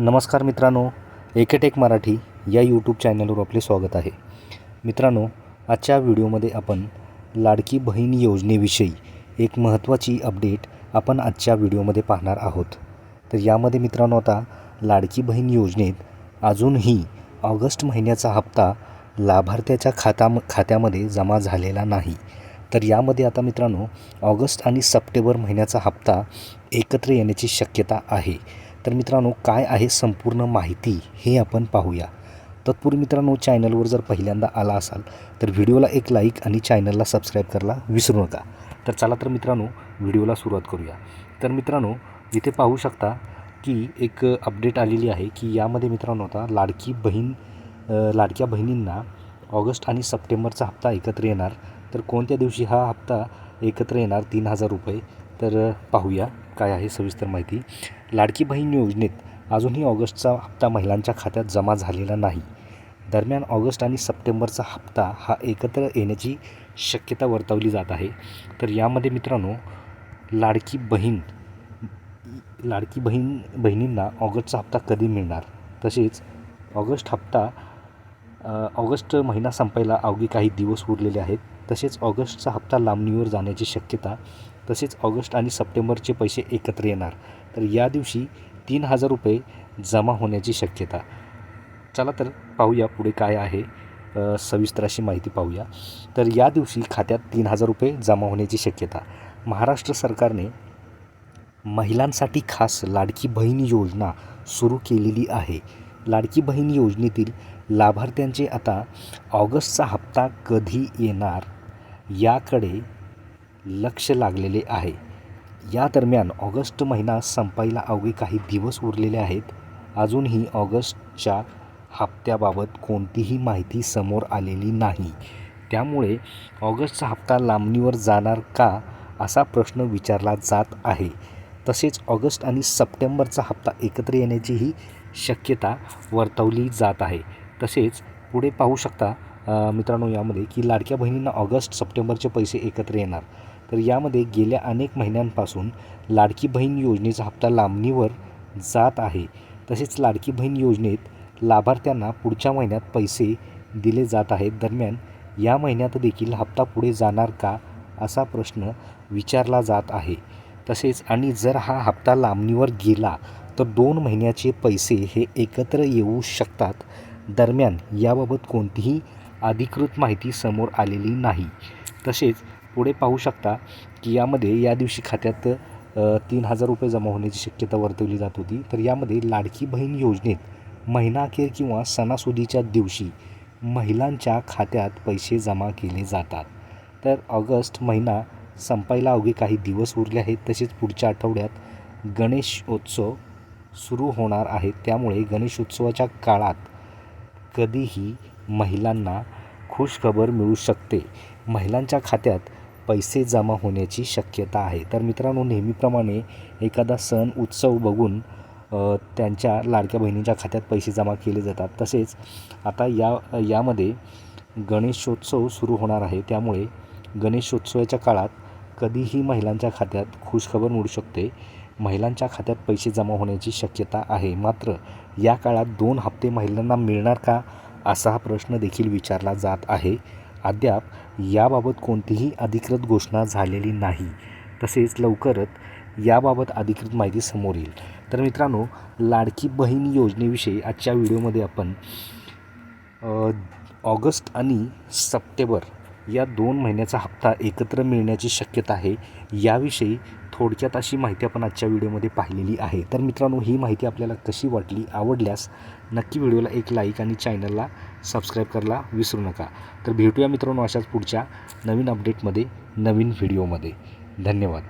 नमस्कार मित्रांनो एकेटेक मराठी या यूट्यूब चॅनलवर आपले स्वागत आहे. मित्रांनो आजच्या व्हिडिओमध्ये आपण लाडकी बहीण योजनेविषयी एक महत्त्वाची अपडेट आपण आजच्या व्हिडिओमध्ये पाहणार आहोत. तर यामध्ये मित्रांनो आता लाडकी बहीण योजनेत अजूनही ऑगस्ट महिन्याचा हप्ता लाभार्थ्याच्या खाता खात्यामध्ये जमा झालेला नाही. तर यामध्ये आता मित्रांनो ऑगस्ट आणि सप्टेंबर महिन्याचा हप्ता एकत्र येण्याची शक्यता आहे. तर मित्रांनो काय आहे संपूर्ण माहिती हे आपण पाहूया. तत्पूर्वी मित्रांनो चॅनलवर जर पहिल्यांदा आला असाल तर व्हिडिओला एक लाईक आणि चॅनलला सबस्क्राईब करायला विसरू नका. तर चला तर मित्रांनो व्हिडिओला सुरुवात करूया. तर मित्रांनो इथे पाहू शकता की एक अपडेट आलेली आहे की यामध्ये मित्रांनो आता लाडकी बहीण लाडक्या बहिणींना ऑगस्ट आणि सप्टेंबरचा हप्ता एकत्र येणार. तर कोणत्या दिवशी हा हप्ता एकत्र येणार? तीन हजार रुपये. तर पाहूया. काय आहे सविस्तर माहिती? लाडकी बहीण योजनेत अजूनही ऑगस्टचा हप्ता महिलांच्या खात्यात जमा झालेला नाही. दरम्यान ऑगस्ट आणि सप्टेंबरचा हप्ता हा एकत्र येण्याची शक्यता वर्तवली जात आहे. तर यामध्ये मित्रांनो लाडकी बहीण लाडकी बहीण बहिणींना ऑगस्टचा हप्ता कधी मिळणार? तसेच ऑगस्ट हप्ता ऑगस्ट महिना संपायला अवघे काही दिवस उरलेले आहेत. तसेच ऑगस्टचा हप्ता लांबणीवर जाण्याची शक्यता तसेच ऑगस्ट आणि सप्टेंबरचे पैसे एकत्र येणार. तर या दिवशी तीन हजार रुपये जमा होण्याची शक्यता. चला तर पाहूया पुढे काय आहे. सविस्तर अशी माहिती पाहूया. तर या दिवशी खात्यात तीन हजार रुपये जमा होण्याची शक्यता. महाराष्ट्र सरकारने महिलांसाठी खास लाडकी बहीण योजना सुरू केलेली आहे. लाडकी बहीण योजनेतील लाभार्थ्यांचे आता ऑगस्टचा हप्ता कधी येणार? याकडे लक्ष लागलेले आहे. या दरम्यान ऑगस्ट महिना संपायला अवघे काही दिवस उरलेले आहेत. अजूनही ऑगस्टच्या हप्त्याबाबत कोणतीही माहिती समोर आलेली नाही. त्यामुळे ऑगस्टचा हप्ता लांबणीवर जाणार का असा प्रश्न विचारला जात आहे. तसेच ऑगस्ट आणि सप्टेंबरचा हप्ता एकत्र येण्याचीही शक्यता वर्तवली जात आहे. तसेच पुढे पाहू शकता मित्रांनो यामध्ये की लाडक्या बहिणींना ऑगस्ट सप्टेंबरचे पैसे एकत्र येणार. तर यामध्ये गेल्या अनेक महिन्यांपासून लाडकी बहीण योजनेचा हप्ता लांबणीवर जात आहे. तसेच लाडकी बहीण योजनेत लाभार्थ्यांना पुढच्या महिन्यात पैसे दिले जात आहेत. दरम्यान या महिन्यात देखील हप्ता पुढे जाणार का असा प्रश्न विचारला जात आहे. तसेच आणि जर हा हप्ता लांबणीवर गेला तर दोन महिन्याचे पैसे हे एकत्र येऊ शकतात. दरम्यान याबाबत कोणतीही अधिकृत माहिती समोर आलेली नाही. तसेच पुढे पाहू शकता की यामध्ये या दिवशी खात्यात तीन हजार रुपये जमा होण्याची शक्यता वर्तवली जात होती. तर यामध्ये लाडकी बहीण योजनेत महिनाअखेर किंवा सणासुदीच्या दिवशी महिलांच्या खात्यात पैसे जमा केले जातात. तर ऑगस्ट महिना संपायला अवघे काही दिवस उरले आहेत. तसेच पुढच्या आठवड्यात गणेशोत्सव सुरू होणार आहे. त्यामुळे गणेशोत्सवाच्या काळात कधीही महिलांना खुशखबर मिळू शकते. महिलांच्या खात्यात पैसे जमा होण्याची शक्यता आहे. तर मित्रांनो नेहमीप्रमाणे एखादा सण उत्सव बघून त्यांच्या लाडक्या बहिणींच्या खात्यात पैसे जमा केले जातात. तसेच आता या यामध्ये गणेशोत्सव सुरू होणार आहे. त्यामुळे गणेशोत्सवाच्या काळात कधीही महिलांच्या खात्यात खुशखबर मिळू शकते. महिलांच्या खात्यात पैसे जमा होण्याची शक्यता आहे. मात्र या काळात दोन हप्ते महिलांना मिळणार का? असा हा प्रश्न देखील विचारला जात आहे. अद्याप याबाबत कोणतीही अधिकृत घोषणा झालेली नाही. तसेच लवकरच याबाबत अधिकृत माहिती समोर येईल. तर मित्रांनो लाडकी बहीण योजनेविषयी आजच्या व्हिडिओमध्ये आपण ऑगस्ट आणि सप्टेंबर या दोन महिन्याचा हप्ता एकत्र मिळण्याची शक्यता आहे याविषयी थोडक्यात अशी माहिती आपण आजच्या व्हिडिओमध्ये पाहिलेली आहे. तर मित्रांनो ही माहिती आपल्याला कशी वाटली आवडल्यास नक्की व्हिडिओला एक लाईक आणि चॅनलला सबस्क्राईब करायला विसरू नका. तर भेटूया मित्रांनो अशाच पुढच्या नवीन अपडेटमध्ये नवीन व्हिडिओमध्ये. धन्यवाद.